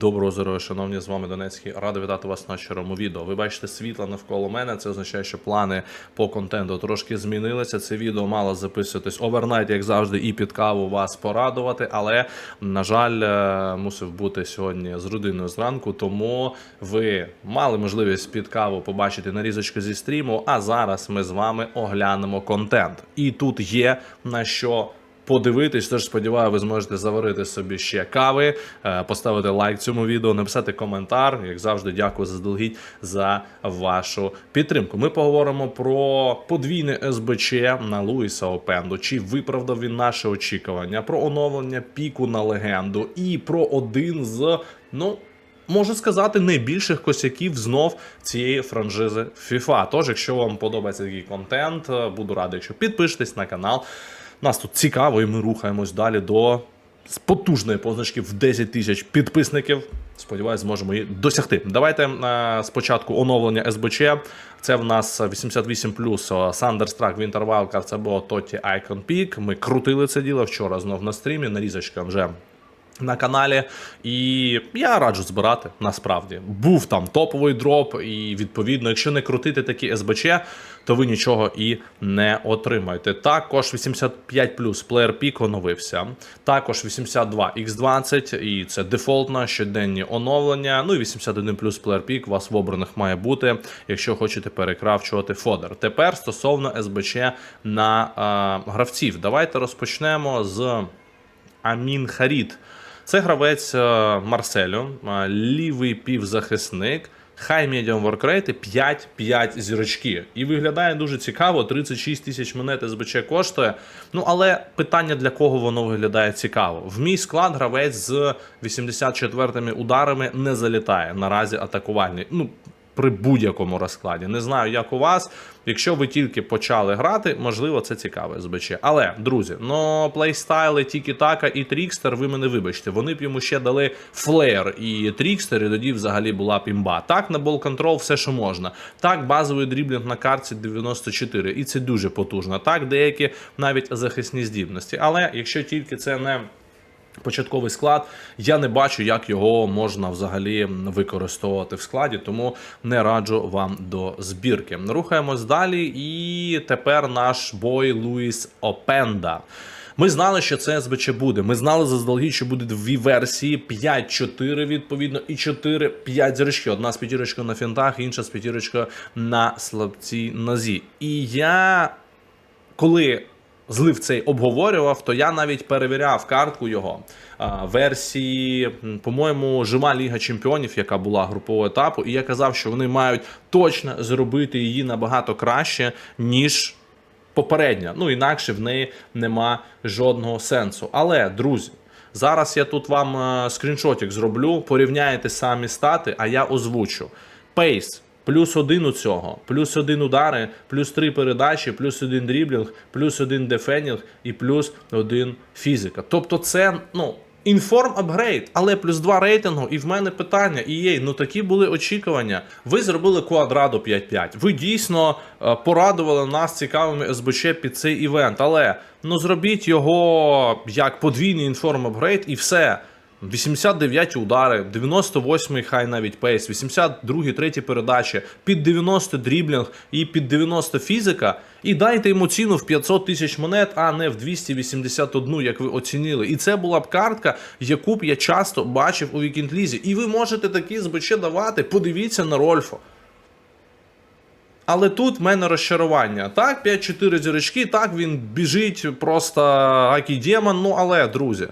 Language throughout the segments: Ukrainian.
Доброго здоров'я, шановні, з вами Донецький. Радий вітати вас на щирому відео. Ви бачите світло навколо мене. Це означає, що плани по контенту трошки змінилися. Це відео мало записуватись овернайт, як завжди, і під каву вас порадувати. Але на жаль, е, мусив бути сьогодні з родиною зранку. Тому ви мали можливість під каву побачити нарізочку зі стріму. А зараз ми з вами оглянемо контент. І тут є на що подивитись. Тож сподіваюся, ви зможете заварити собі ще кави, е, поставити лайк цьому відео, написати коментар. Як завжди, дякую заздалегідь за вашу підтримку. Ми поговоримо про подвійне СБЧ на Луїса Опенду. Чи виправдав він наші очікування, про оновлення піку на легенду і про один з ну. Можу сказати, найбільших косяків знов цієї франшизи FIFA. Тож, якщо вам подобається такий контент, буду радий, якщо підпишетесь на канал. Нас тут цікаво, і ми рухаємось далі до потужної позначки в 10 тисяч підписників. Сподіваюсь, зможемо її досягти. Давайте е, спочатку оновлення СБЧ. Це в нас 88 Сандерстрак, Вінтер Wildcard, це було Тоті Icon Peak. Ми крутили це діло вчора знов на стрімі. Нарізочка вже на каналі, і я раджу збирати насправді. Був там топовий дроп, і відповідно, якщо не крутити такі СБЧ, то ви нічого і не отримаєте. Також 85 Player Peak оновився. Також 82 X20, і це дефолтно щоденні оновлення. Ну і 81 Player Peak у вас в обраних має бути, якщо хочете перекрафчувати фодер. Тепер стосовно СБЧ на а, гравців, давайте розпочнемо з Амін Харід. Це гравець е, Марселю, е, лівий півзахисник. Хай медіум воркрейти 5-5 зірочки. І виглядає дуже цікаво. 36 тисяч монет СБЧ коштує. Ну але питання для кого воно виглядає цікаво. В мій склад гравець з 84 ударами не залітає наразі атакувальний. Ну при будь-якому розкладі. Не знаю, як у вас. Якщо ви тільки почали грати, можливо, це цікаве СБЧ. Але, друзі, ну плейстайли, тільки така і Трікстер, ви мене вибачте, вони б йому ще дали флеєр і Трікстер, і тоді взагалі була б. Так, на бол контрол все, що можна. Так, базовий дріблінг на карті 94, і це дуже потужно. Так, деякі навіть захисні здібності. Але якщо тільки це не. Початковий склад, я не бачу, як його можна взагалі використовувати в складі, тому не раджу вам до збірки. Рухаємось далі, і тепер наш бой Луїс Опенда. Ми знали, що це СБЧ буде. Ми знали заздалегідь, що буде дві версії: 5-4, відповідно, і 4-5 зірочки. Одна з п'ятірочкою на фінтах, інша з п'ятірочкою на слабцій нозі. І я коли злив цей обговорював, то я навіть перевіряв картку його версії, по-моєму, жива Ліга Чемпіонів, яка була групового етапу, і я казав, що вони мають точно зробити її набагато краще, ніж попередня. Ну інакше в неї нема жодного сенсу. Але, друзі. Зараз я тут вам е, скріншотик зроблю, порівняєте самі стати, а я озвучу. Пейс плюс один у цього, плюс один удари, плюс три передачі, плюс один дріблінг, плюс один дефенінг і плюс один фізика. Тобто, це ну. Інформ апгрейд, але плюс 2 рейтингу, і в мене питання. І є, ну такі були очікування. Ви зробили квадраду 5-5. Ви дійсно е, порадували нас цікавими СБЧ під цей івент. Але ну зробіть його як подвійний інформ апгрейд і все. 89 удари, 98-й хай навіть пейс, 82-й, 3-й передачі, під 90 дріблінг і під 90 фізика. І дайте йому ціну в 500 тисяч монет, а не в 281, як ви оцінили. І це була б картка, яку б я часто бачив у вікіндлізі. І ви можете такі збиче давати. Подивіться на Рольфо. Але тут в мене розчарування. Так, 5-4 зірочки, так він біжить просто демон, ну але, друзі.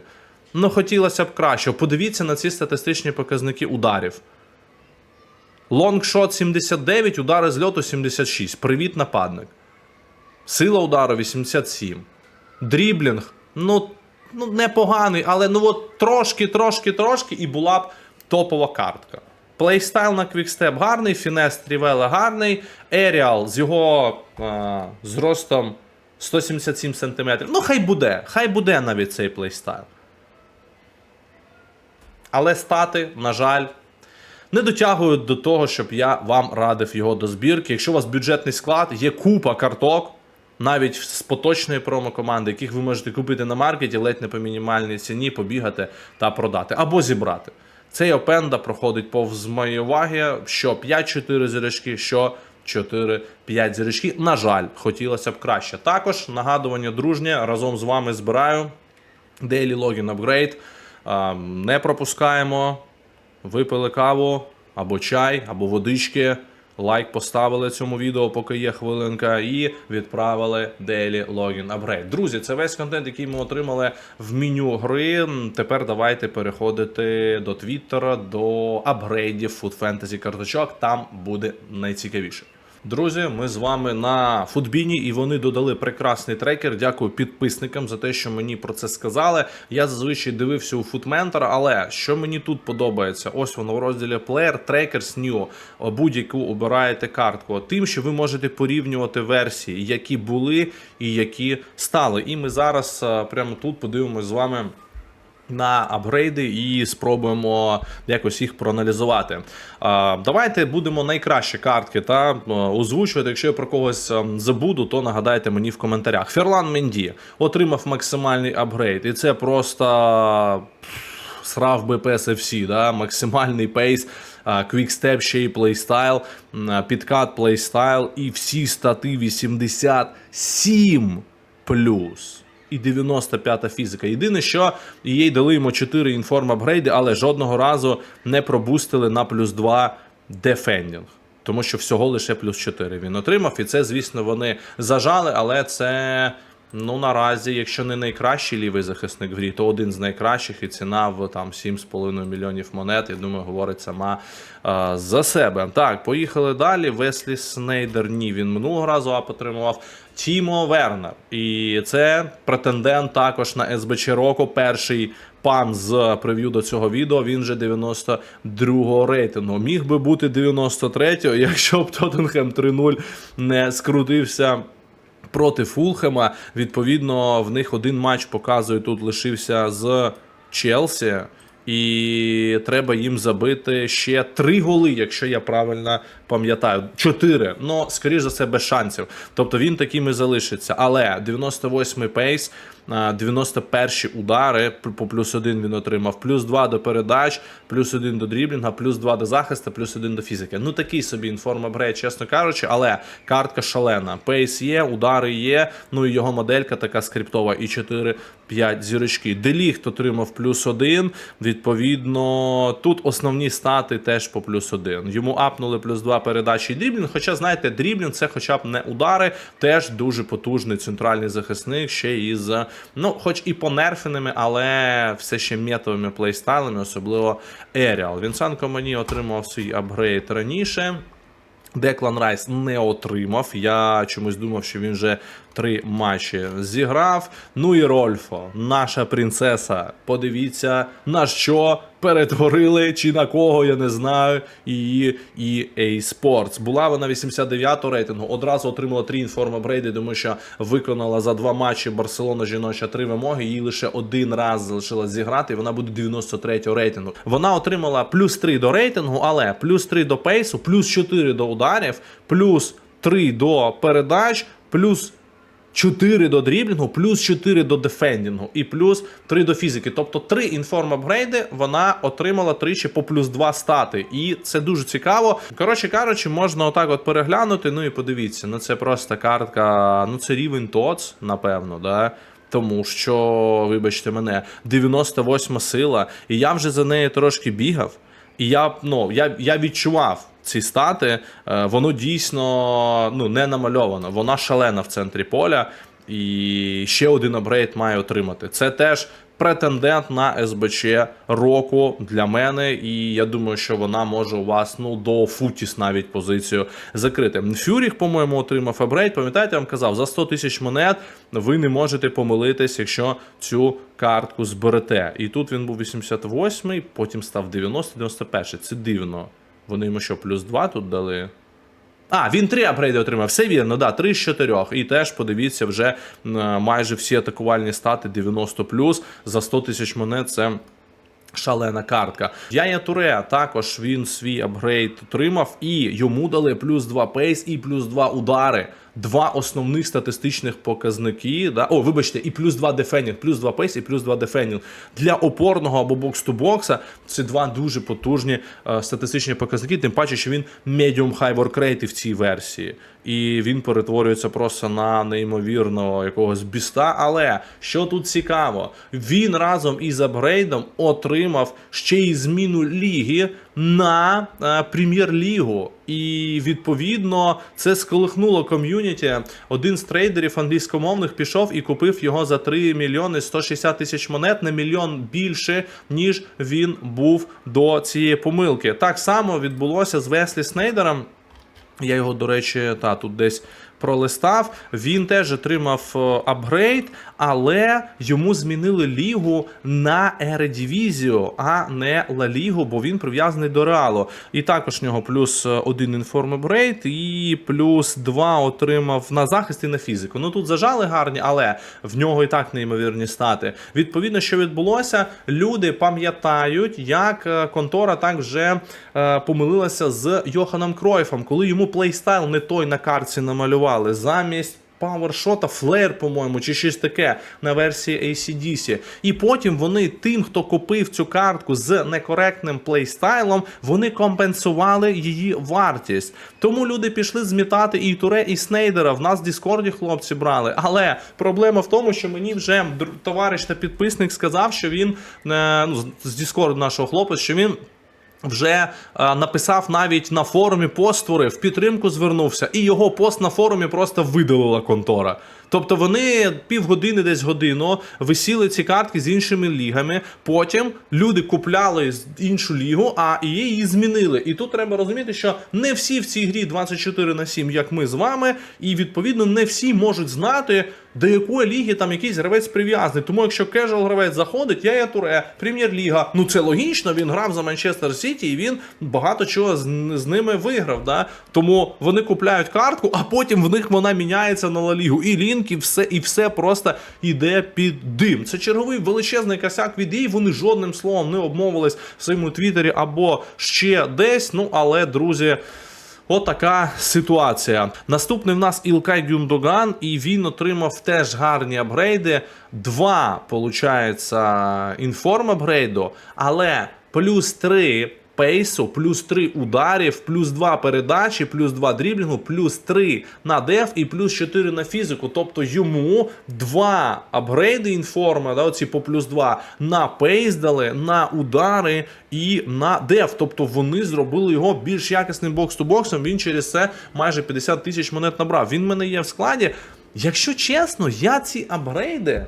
Ну, хотілося б краще. Подивіться на ці статистичні показники ударів. Лонгшот 79, удари з льоту 76. Привіт, нападник. Сила удару 87. Дріблінг. Ну, ну непоганий, але ну от трошки, трошки, трошки, і була б топова картка. Плейстайл на квікстеп гарний, фінес Трівела гарний. Еріал з його а, зростом 177 см. Ну, хай буде, хай буде навіть цей плейстайл. Але стати, на жаль, не дотягують до того, щоб я вам радив його до збірки. Якщо у вас бюджетний склад, є купа карток, навіть з поточної промокоманди, яких ви можете купити на маркеті, ледь не по мінімальній ціні, побігати та продати, або зібрати. Цей опенда проходить повз моєї уваги, що 5-4 зірочки, що 4-5 зірочки. На жаль, хотілося б краще. Також нагадування дружнє разом з вами збираю Daily Login Upgrade. А, Не пропускаємо. Випили каву або чай, або водички. Лайк поставили цьому відео, поки є хвилинка, і відправили Daily Login Upgrade. Друзі, це весь контент, який ми отримали в меню гри. Тепер давайте переходити до Твіттера, до апгрейдів Food Fantasy карточок. Там буде найцікавіше. Друзі, ми з вами на футбіні, і вони додали прекрасний трекер. Дякую підписникам за те, що мені про це сказали. Я зазвичай дивився у Footmentor, але що мені тут подобається? Ось воно в розділі Player Trackers New. Будь-яку обираєте картку. Тим, що ви можете порівнювати версії, які були і які стали. І ми зараз е, прямо тут подивимось з вами на апгрейди і спробуємо якось їх проаналізувати. Давайте будемо найкращі картки та е, озвучувати. Якщо я про когось ем, забуду, то нагадайте мені в коментарях. Ферлан Менді отримав максимальний апгрейд, і це просто срав БПС FC, да? максимальний пейс. а, Quickstep ще й плейстайл, підкат плейстайл і всі стати 87 плюс. І 95 фізика. Єдине, що їй дали йому 4 інформ апгрейди, але жодного разу не пробустили на плюс 2 дефендінг. Тому що всього лише плюс 4 він отримав. І це, звісно, вони зажали, але це. Ну, наразі, якщо не найкращий лівий захисник в грі, то один з найкращих, і ціна в там 7,5 мільйонів монет. Я думаю, говорить сама е, за себе. Так, поїхали далі. Веслі Снейдер. Ні, він минулого разу ап отримував. Тімо Вернер. І це претендент також на СБЧ року. Перший пан з прев'ю до цього відео. Він же 92-го рейтингу. Міг би бути 93-го, якщо б Тоттенхем 3-0 не скрутився. Проти Фулхема, відповідно, в них один матч показує тут лишився з Челсі, і треба їм забити ще три голи, якщо я правильно пам'ятаю. Чотири. Ну, скоріш за все, без шансів. Тобто він таким і залишиться. Але 98-й пейс, а, 91-й удари по плюс один він отримав, плюс 2 до передач, плюс 1 до дріблінга, плюс 2 до захисту, плюс 1 до фізики. Ну такий собі інформапгрейд, чесно кажучи, але картка шалена. Пейс є, удари є. Ну і його моделька така скриптова, і 4-5 зірочки. Деліхт отримав плюс 1. Відповідно, тут основні стати теж по плюс 1. Йому апнули плюс 2 передачі і дріблінг. Хоча, знаєте, дріблінг це хоча б не удари, теж дуже потужний центральний захисник, ще із, ну, хоч і понерфеними, але все ще метовими плейстайлами, особливо Еріал. Вінсан мені отримав свій апгрейд раніше. Деклан Райс не отримав. Я чомусь думав, що він вже три матчі зіграв. Ну і Рольфо, наша принцеса. Подивіться, на що перетворили, чи на кого, я не знаю. Її EA Sports. Була вона 89 рейтингу, одразу отримала три інформапгрейди, тому що виконала за два матчі Барселона жіноча три вимоги. Їй лише один раз залишилось зіграти, і вона буде 93-го рейтингу. Вона отримала плюс 3 до рейтингу, але плюс 3 до пейсу, плюс 4 до ударів, плюс 3 до передач, плюс 4 до дріблінгу, плюс 4 до дефендінгу і плюс 3 до фізики. Тобто 3 інформ апгрейди вона отримала тричі по плюс 2 стати. І це дуже цікаво. Коротше кажучи, можна отак от переглянути. Ну і подивіться, ну це просто картка, ну це рівень ТОЦ, напевно, да. Тому що, вибачте мене, 98 сила, і я вже за нею трошки бігав. І я ну, я, я відчував ці стати, е, воно дійсно ну, не намальовано, вона шалена в центрі поля. І ще один апгрейд має отримати. Це теж претендент на СБЧ року для мене. І я думаю, що вона може у вас ну до Футіс навіть позицію закрити. Фюріх, по-моєму, отримав апгрейд. Пам'ятаєте, я вам казав, за 100 тисяч монет ви не можете помилитись, якщо цю картку зберете. І тут він був 88-й, потім став 90-91. Це дивно. Вони йому що, плюс 2 тут дали? А, він 3 апгрейди отримав. Все вірно, да, 3 з 4. І теж подивіться, вже майже всі атакувальні стати 90 за 100 тисяч монет. Це. Шалена картка. Яя Туре також він свій апгрейд отримав, і йому дали плюс 2 пейс і плюс 2 удари. Два основних статистичних показники. Да? О, вибачте, і плюс два дефенінг, плюс два пейс і плюс два дефенінг. Для опорного або бокс-ту-бокса це два дуже потужні е, статистичні показники, тим паче, що він medium high work rate в цій версії. І він перетворюється просто на неймовірного якогось біста. Але що тут цікаво, він разом із апгрейдом отримав ще й зміну ліги на е, прем'єр-лігу. І відповідно це сколихнуло ком'юніті. Один з трейдерів англійськомовних пішов і купив його за 3 мільйони 160 тисяч монет на мільйон більше, ніж він був до цієї помилки. Так само відбулося з Веслі Снейдером. Я його, до речі, та тут десь пролистав. Він теж отримав е, апгрейд, але йому змінили лігу на Ередівізію, а не Ла Лігу, бо він прив'язаний до Реалу. І також в нього плюс е, один інформ апгрейд, і плюс два отримав на захист і на фізику. Ну тут зажали гарні, але в нього і так неймовірні стати. Відповідно, що відбулося, люди пам'ятають, як е, контора так вже помилилася з Йоханом Кройфом, коли йому плейстайл не той на картці намалювали замість. Павершота, флеєр, по-моєму, чи щось таке на версії ACDC. І потім вони тим, хто купив цю картку з некоректним плейстайлом, вони компенсували її вартість. Тому люди пішли змітати і Туре, і Снейдера. В нас в Діскорді хлопці брали. Але проблема в тому, що мені вже товариш та підписник сказав, що він е, ну, з- Діскорду нашого хлопця, що він. Вже е, написав навіть на форумі пост створив, в підтримку звернувся, і його пост на форумі просто видалила контора. Тобто вони півгодини, десь годину висіли ці картки з іншими лігами. Потім люди купляли іншу лігу, а її змінили. І тут треба розуміти, що не всі в цій грі 24 на 7, як ми з вами, і відповідно не всі можуть знати. До якої ліги там якийсь гравець прив'язаний. Тому якщо кежуал гравець заходить, я є Туре, прем'єр-ліга. Ну це логічно, він грав за Манчестер Сіті і він багато чого з, з ними виграв. Да? Тому вони купляють картку, а потім в них вона міняється на Ла Лігу. І і все, і все просто йде під дим. Це черговий величезний косяк від її. Вони жодним словом не обмовились в своєму твіттері або ще десь. Ну але друзі. Отака ситуація. Наступний в нас Ілкай Гюндоган, і він отримав теж гарні апгрейди. Два, виходить, інформ апгрейду, але плюс три пейсу, плюс 3 ударів, плюс 2 передачі, плюс 2 дріблінгу, плюс 3 на деф і плюс 4 на фізику. Тобто йому два апгрейди інформа, да, оці по плюс 2 на пейс дали, на удари і на деф. Тобто вони зробили його більш якісним бокс-ту-боксом. Він через це майже 50 тисяч монет набрав. Він в мене є в складі. Якщо чесно, я ці апгрейди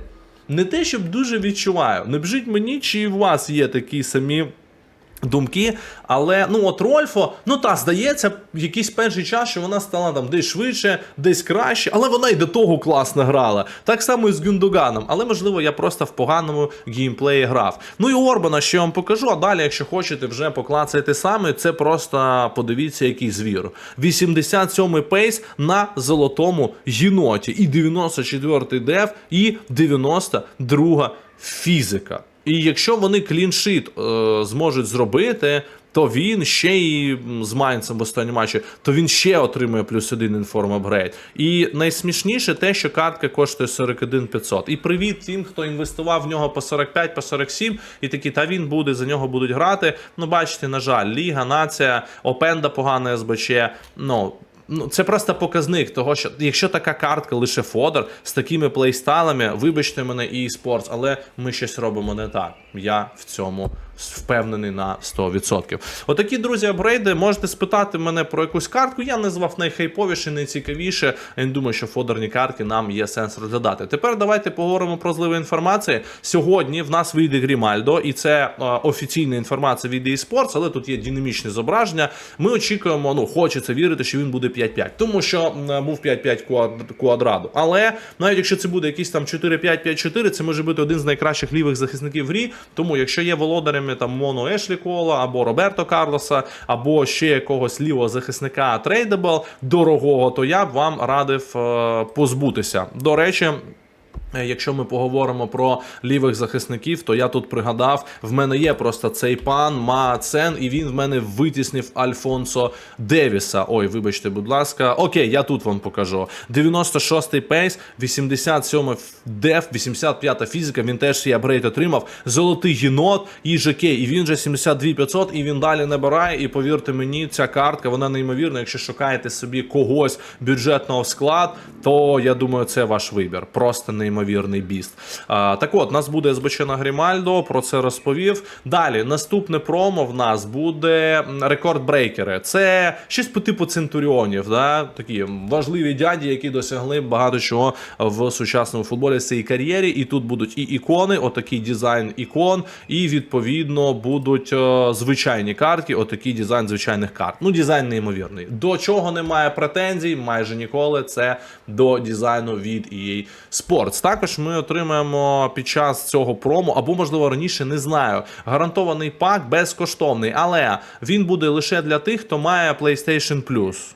не те, щоб дуже відчуваю. Не бжіть мені, чи у вас є такі самі. Думки, але ну от Рольфо, ну та здається, якийсь перший час, що вона стала там десь швидше, десь краще, але вона й до того класно грала. Так само і з Гюндоганом. Але можливо, я просто в поганому геймплеї грав. Ну і Орбана, що я вам покажу. А далі, якщо хочете, вже поклацайте саме. Це просто подивіться, який звір. 87-й пейс на золотому єноті, і 94-й деф, і 92 фізика. І якщо вони кліншит е, зможуть зробити, то він ще м, з Майнцем в останньому матчі, то він ще отримує плюс один інформ апгрейд. І найсмішніше те, що картка коштує 41 500. І привіт тим, хто інвестував в нього по 45, по 47, і такі, та він буде, за нього будуть грати. Ну, бачите, на жаль, Ліга, нація, Опенда погана СБЧ. Ну. Ну, це просто показник того, що якщо така картка лише фодер з такими плейстайлами, вибачте мене і eSports, але ми щось робимо не так. Я в цьому впевнений на 100%. Отакі, друзі, апгрейди. Можете спитати мене про якусь картку. Я назвав найхайповіше, найцікавіше. Я не думаю, що фодерні картки нам є сенс розглядати. Тепер давайте поговоримо про зливи інформації. Сьогодні в нас вийде Грімальдо, і це е, офіційна інформація від eSports, але тут є динамічне зображення. Ми очікуємо, ну хочеться вірити, що він буде 5-5, тому що був 5-5 квад- квадраду. Але навіть якщо це буде якийсь там 4-5-5-4, це може бути один з найкращих лівих захисників в грі. Тому якщо є володарями там Моно Ешлі Кола або Роберто Карлоса, або ще якогось лівого захисника трейдебл дорогого, то я б вам радив е, позбутися. До речі. Е, Якщо ми поговоримо про лівих захисників, то я тут пригадав, в мене є просто цей пан Маацен, і він в мене витіснив Альфонсо Девіса. Ой, вибачте, будь ласка. Окей, я тут вам покажу. 96-й пейс, 87 деф, 85 фізика. Він теж свій апгрейд отримав. Золотий єнот і ЖК. І він же 72 500, і він далі набирає. І повірте мені, ця картка вона неймовірна. Якщо шукаєте собі когось бюджетного в склад, то я думаю, це ваш вибір. Просто неймовірний біст. А, так от, нас буде СБЧ на Грімальдо, про це розповів. Далі, наступне промо в нас буде рекорд-брейкери. Це щось по типу центуріонів, да? такі важливі дяді, які досягли багато чого в сучасному футболі в цій кар'єрі. І тут будуть і ікони, отакий дизайн ікон, і відповідно будуть е, звичайні картки, отакий дизайн звичайних карт. Ну, дизайн неймовірний. До чого немає претензій, майже ніколи. Це до дизайну від EA Sports. Також ми отримаємо під час цього промо, або можливо раніше не знаю. Гарантований пак безкоштовний, але він буде лише для тих, хто має PlayStation Plus.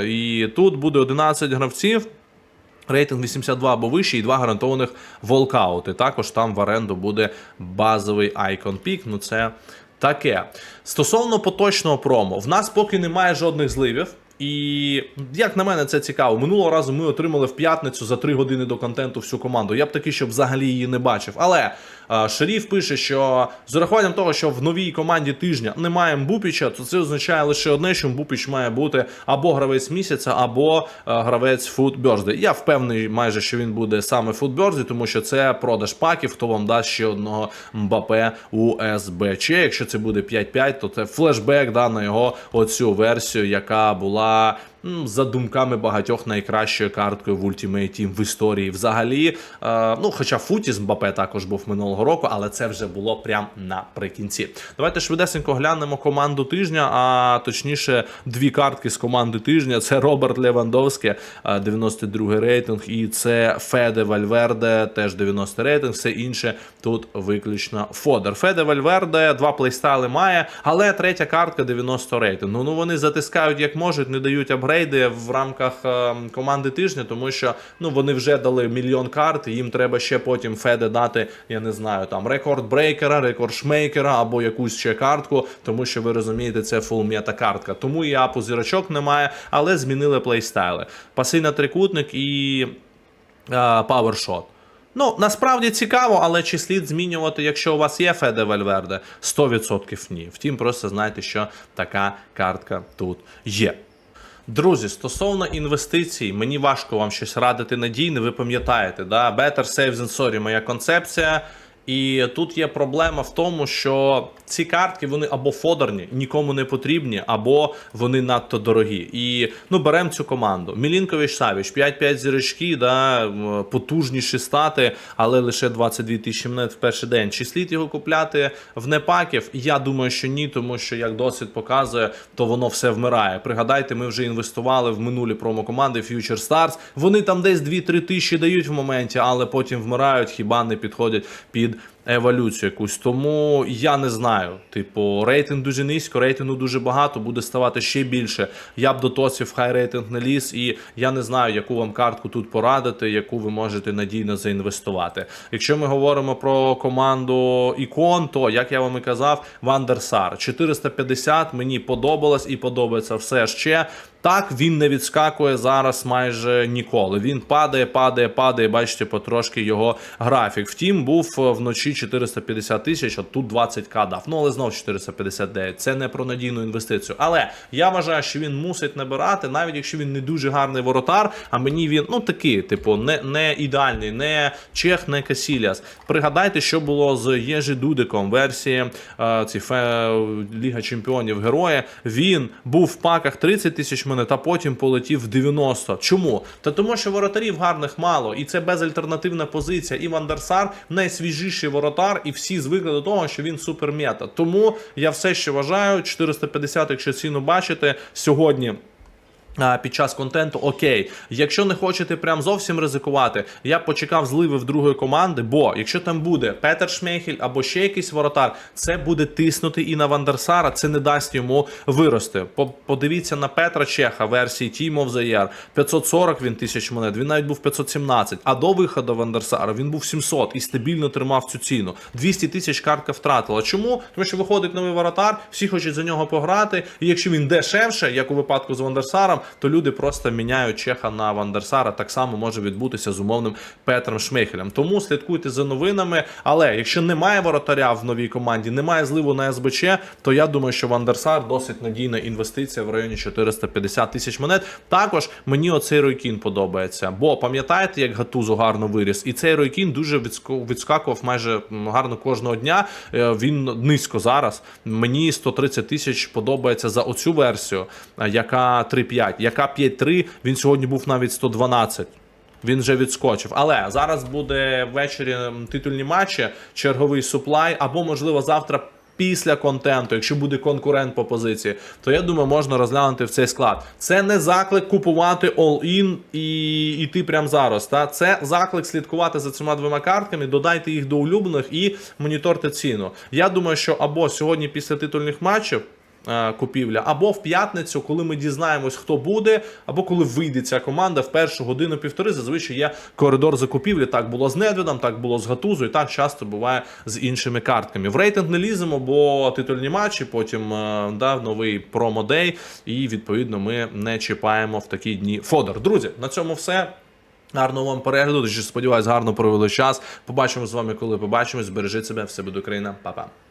Е, і тут буде 11 гравців. Рейтинг 82 або вищий і два гарантованих волкаути. Також там в оренду буде базовий Icon Peak. Ну це таке. Стосовно поточного промо, в нас поки немає жодних зливів. І як на мене, це цікаво. Минулого разу ми отримали в п'ятницю за три години до контенту всю команду. Я б таки, щоб взагалі її не бачив. Але Шеріф пише, що з урахуванням того, що в новій команді тижня немає Мбупіча, то це означає лише одне, що Мбупіч має бути або гравець місяця, або е, гравець футберзди. Я впевнений майже, що він буде саме футберзди, тому що це продаж паків, хто вам дасть ще одного Мбапе у СБЧ. Якщо це буде 5-5, то це флешбек да, на його оцю версію, яка була за думками багатьох найкращою карткою в Ultimate Team в історії. Взагалі, е, ну хоча Футі з Мбапе також був минулого року, але це вже було прям наприкінці. Давайте швидесенько глянемо команду тижня, а точніше, дві картки з команди тижня. Це Роберт Левандовський, е, 92 рейтинг, і це Феде Вальверде, теж 90 рейтинг. Все інше тут виключно Фодер. Феде Вальверде, два плейстайли має, але третя картка 90 рейтингу. Ну вони затискають як можуть, не дають апгрейди в рамках е, команди тижня, тому що ну вони вже дали мільйон карт, і їм треба ще потім Феде дати, я не знаю, там рекорд шмейкера або якусь ще картку, тому що ви розумієте, це фул мета картка. Тому і апу зірочок немає, але змінили плейстайли. Паси на трикутник і павершот. Ну, насправді цікаво, але чи слід змінювати, якщо у вас є Феде Вальверде? 100% ні. Втім, просто знайте, що така картка тут є. Друзі, стосовно інвестицій, мені важко вам щось радити надійне, ви пам'ятаєте, да? Better safe than sorry, моя концепція. І тут є проблема в тому, що ці картки вони або фодерні, нікому не потрібні, або вони надто дорогі. І ну беремо цю команду. Мілінкович Савіч, 5-5 зірочки, да, потужніші стати, але лише 22 тисячі монет в перший день. Чи слід його купляти в непаків? Я думаю, що ні, тому що як досвід показує, то воно все вмирає. Пригадайте, ми вже інвестували в минулі промо-команди Future Stars. Вони там десь 2-3 тисячі дають в моменті, але потім вмирають, хіба не підходять під еволюцію якусь. Тому я не знаю. Типу, рейтинг дуже низько, рейтингу дуже багато, буде ставати ще більше. Я б до тосів хай рейтинг не ліз, і я не знаю, яку вам картку тут порадити, яку ви можете надійно заінвестувати. Якщо ми говоримо про команду ікон, то як я вам і казав, Вандерсар 450 мені подобалось і подобається все ще. Так, він не відскакує зараз майже ніколи. Він падає, падає, падає. Бачите, потрошки його графік. Втім, був е, вночі 450 тисяч, а тут 20к дав. Ну але знов 459. Це не про надійну інвестицію. Але я вважаю, що він мусить набирати, навіть якщо він не дуже гарний воротар. А мені він ну такий, типу, не, не ідеальний, не Чех, не Касіліас. Пригадайте, що було з Єжі Дудиком. Версії е, ці фе, Ліга Чемпіонів Герої. Він був в паках 30 тисяч монет, та потім полетів в 90. Чому? Та тому, що воротарів гарних мало, і це безальтернативна позиція. І Вандерсар найсвіжіший воротар, і всі звикли до того, що він супермета. Тому я все ще вважаю, 450, якщо ціну бачите, сьогодні. Під час контенту, окей, якщо не хочете прям зовсім ризикувати, я б почекав зливи в другої команди, бо якщо там буде Петер Шмейхель або ще якийсь воротар, це буде тиснути і на Вандерсара, це не дасть йому вирости. По- Подивіться на Петра Чеха версії Team of the Year. 540 він тисяч монет, він навіть був 517, а до виходу Вандерсара він був 700 і стабільно тримав цю ціну. 200 тисяч картка втратила. Чому? Тому що виходить новий воротар, всі хочуть за нього пограти, і якщо він дешевше, як у випадку з Вандерсаром, то люди просто міняють Чеха на Вандерсара. Так само може відбутися з умовним Петром Шмейхелем. Тому слідкуйте за новинами. Але якщо немає воротаря в новій команді, немає зливу на СБЧ, то я думаю, що Вандерсар досить надійна інвестиція в районі 450 тисяч монет. Також мені оцей Ройкін подобається. Бо пам'ятаєте, як Гатузо гарно виріс, і цей Ройкін дуже відскакував майже гарно кожного дня. Е, Він низько зараз. Мені 130 тисяч подобається за оцю версію, е, яка 3.5. Яка 5.3, він сьогодні був навіть 112. Він вже відскочив. Але зараз буде ввечері титульні матчі, черговий суплай, або, можливо, завтра. Після контенту, якщо буде конкурент по позиції, то я думаю, можна розглянути в цей склад. Це не заклик купувати all-in і йти прямо зараз. Та це заклик слідкувати за цими двома картками, додайте їх до улюблених і моніторте ціну. Я думаю, що або сьогодні після титульних матчів купівля, або в п'ятницю, коли ми дізнаємось, хто буде, або коли вийде ця команда в першу годину півтори. Зазвичай є коридор закупівлі. Так було з Недведом, так було з Гатузою, так часто буває з іншими картками. В рейтинг не ліземо, бо титульні матчі, потім е, да, новий промо-дей, і відповідно ми не чіпаємо в такі дні фодер. Друзі, на цьому все. Гарного вам перегляду. Сподіваюсь, гарно провели час. Побачимо з вами, коли побачимось. Бережіть себе, все буде Україна. Па-па.